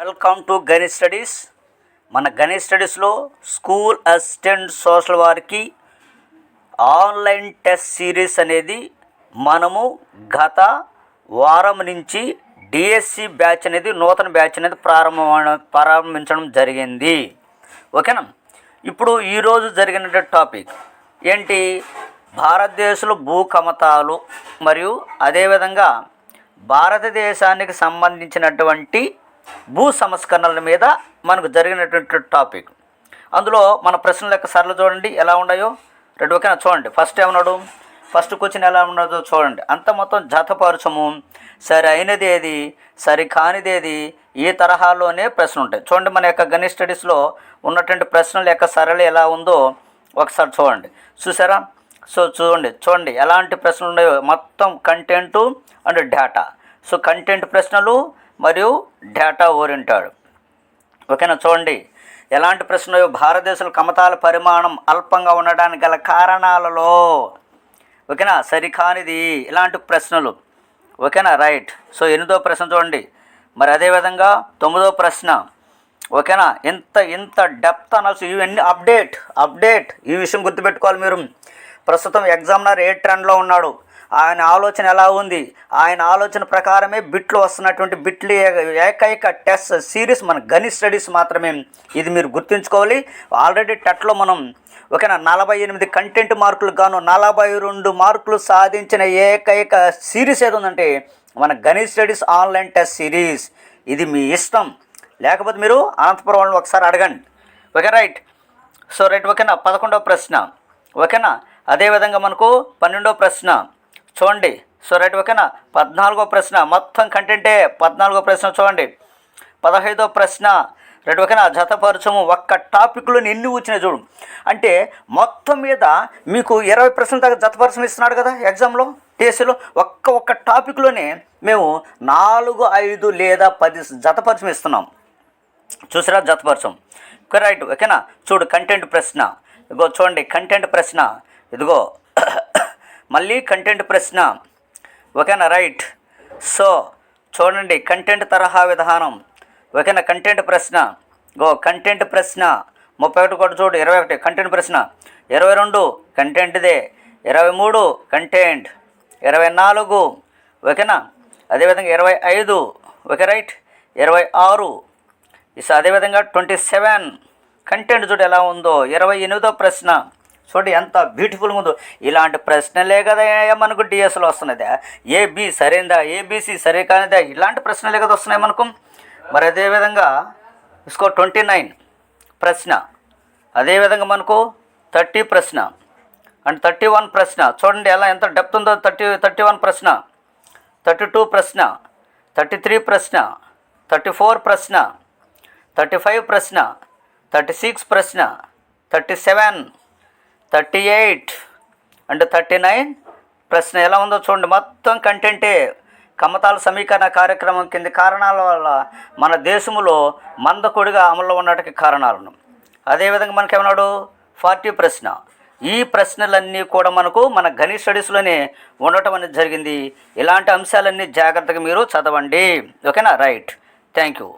Welcome to Ganit studies. మన గణిత్ స్టడీస్లో school assistant social వారికి ఆన్లైన్ టెస్ట్ సిరీస్ అనేది మనము గత వారం నుంచి డిఎస్సి బ్యాచ్ అనేది నూతన బ్యాచ్ అనేది ప్రారంభం ప్రారంభించడం జరిగింది. ఓకేనా? ఇప్పుడు ఈరోజు జరిగిన టాపిక్ ఏంటి? భారతదేశంలో భూకమతాలు మరియు అదేవిధంగా భారతదేశానికి సంబంధించినటువంటి భూ సంస్కరణల మీద మనకు జరిగినటువంటి టాపిక్. అందులో మన ప్రశ్నల యొక్క సరళ చూడండి ఎలా ఉన్నాయో? రెండు ఓకేనా చూడండి. ఫస్ట్ ఏమన్నాడు? ఫస్ట్ క్వశ్చన్ ఎలా ఉన్నదో చూడండి. అంత మొత్తం జతపరచము. సరి అయినది ఏది? సరి కానిదేది ఈ తరహాలోనే ప్రశ్నలు ఉంటాయి. చూడండి మన యొక్క గణిత స్టడీస్లో ఉన్నటువంటి ప్రశ్నల యొక్క సరళి ఎలా ఉందో ఒకసారి చూడండి. చూసారా? సో చూడండి. చూడండి ఎలాంటి ప్రశ్నలు ఉన్నాయో? మొత్తం content and data so content ప్రశ్నలు మరియు డేటా ఓరింటాడు ఓకేనా? చూడండి. ఎలాంటి ప్రశ్నలు భారతదేశంలో కమతాల పరిమాణం అల్పంగా ఉండడానికి గల కారణాలలో ఓకేనా? సరికానిది ఇలాంటి ప్రశ్నలు. ఓకేనా? రైట్ సో ఎనిమిదో ప్రశ్న చూడండి. మరి అదేవిధంగా తొమ్మిదో ప్రశ్న. ఓకేనా? ఇంత ఇంత డెప్త్ అనొచ్చు ఇవన్నీ అప్డేట్ అప్డేట్ ఈ విషయం గుర్తుపెట్టుకోవాలి మీరు. ప్రస్తుతం ఎగ్జామినర్ ఏ ట్రెండ్లో ఉన్నాడు. ఆయన ఆలోచన ఎలా ఉంది? ఆయన ఆలోచన ప్రకారమే బిట్లు వస్తున్నటువంటి బిట్లు ఏకైక టెస్ట్ సిరీస్ మన గణిత స్టడీస్ మాత్రమే. ఇది మీరు గుర్తుంచుకోవాలి. ఆల్రెడీ టెట్లో మనం ఓకేనా నలభై ఎనిమిది కంటెంట్ మార్కులు గాను నలభై రెండు మార్కులు సాధించిన ఏకైక సిరీస్ ఏది ఉందంటే మన గణిత స్టడీస్ ఆన్లైన్ టెస్ట్ సిరీస్. ఇది మీ ఇష్టం. లేకపోతే మీరు అనంతపురం వాళ్ళని ఒకసారి అడగండి. Okay right. సో రైట్ ఓకేనా పదకొండవ ప్రశ్న. ఓకేనా అదేవిధంగా మనకు పన్నెండవ ప్రశ్న. చూడండి. సో రైట్ ఓకేనా? పద్నాలుగో ప్రశ్న. మొత్తం కంటెంటే పద్నాలుగో ప్రశ్న చూడండి. పదహైదో ప్రశ్న. రైట్ ఓకేనా? జతపరచము ఒక్క టాపిక్లో ఎన్ని వచ్చినాయి చూడు. అంటే మొత్తం మీద మీకు ఇరవై ప్రశ్నల దాకా జతపరచం ఇస్తున్నాడు కదా ఎగ్జామ్లో టీఎస్సీలో. ఒక్క ఒక్క టాపిక్లోనే మేము నాలుగు ఐదు లేదా పది జతపరచం ఇస్తున్నాం. చూసారా జతపరచం. రైట్ ఓకేనా? చూడు కంటెంట్ ప్రశ్న. ఇదిగో చూడండి కంటెంట్ ప్రశ్న. ఇదిగో మళ్ళీ కంటెంట్ ప్రశ్న. ఓకేనా రైట్ సో చూడండి కంటెంట్ తరహా విధానం. ఓకేనా కంటెంట్ ప్రశ్న. గో కంటెంట్ ప్రశ్న. ముప్పై ఒకటి కూడా చూడు ఇరవై ఒకటి కంటెంట్ ప్రశ్న. ఇరవై రెండు కంటెంట్దే ఇరవై మూడు కంటెంట్ ఇరవై నాలుగు ఓకేనా అదేవిధంగా ఇరవై ఐదు ఓకే రైట్ ఇరవై ఆరు. అదేవిధంగా ట్వంటీ సెవెన్ కంటెంట్ చూడు ఎలా ఉందో. ఇరవై ఎనిమిదో ప్రశ్న. చూడండి ఎంత బ్యూటిఫుల్గా ఉందో. ఇలాంటి ప్రశ్నలే కదా మనకు డిఎస్లో వస్తున్నది. ఏబి సరైందా? ఏబిసి సరే కానిదా? ఇలాంటి ప్రశ్నలే కదా వస్తున్నాయి మనకు. మరి అదేవిధంగా ఇసుకో ట్వంటీ నైన్ ప్రశ్న. అదేవిధంగా మనకు థర్టీ ప్రశ్న. అండ్ థర్టీ వన్ ప్రశ్న. చూడండి ఎలా ఎంత డెప్త్ ఉందో. థర్టీ థర్టీ వన్ ప్రశ్న. థర్టీ టూ ప్రశ్న. థర్టీ త్రీ ప్రశ్న. థర్టీ ఫోర్ ప్రశ్న. థర్టీ ఫైవ్ ప్రశ్న. థర్టీ సిక్స్ ప్రశ్న. Thirty seven thirty eight and thirty nine. ప్రశ్న ఎలా ఉందో చూడండి. మొత్తం కంటెంటే కమతాల సమీకరణ కార్యక్రమం కింద కారణాల వల్ల మన దేశంలో మందకొడిగా అమల్లో ఉండటానికి కారణాలను అదేవిధంగా మనకేమన్నాడు? ఫార్టీ ప్రశ్న. ఈ ప్రశ్నలన్నీ కూడా మనకు మన గని స్టడీస్లోనే ఉండటం అనేది జరిగింది. ఇలాంటి అంశాలన్నీ జాగ్రత్తగా మీరు చదవండి. ఓకేనా? రైట్. Thank you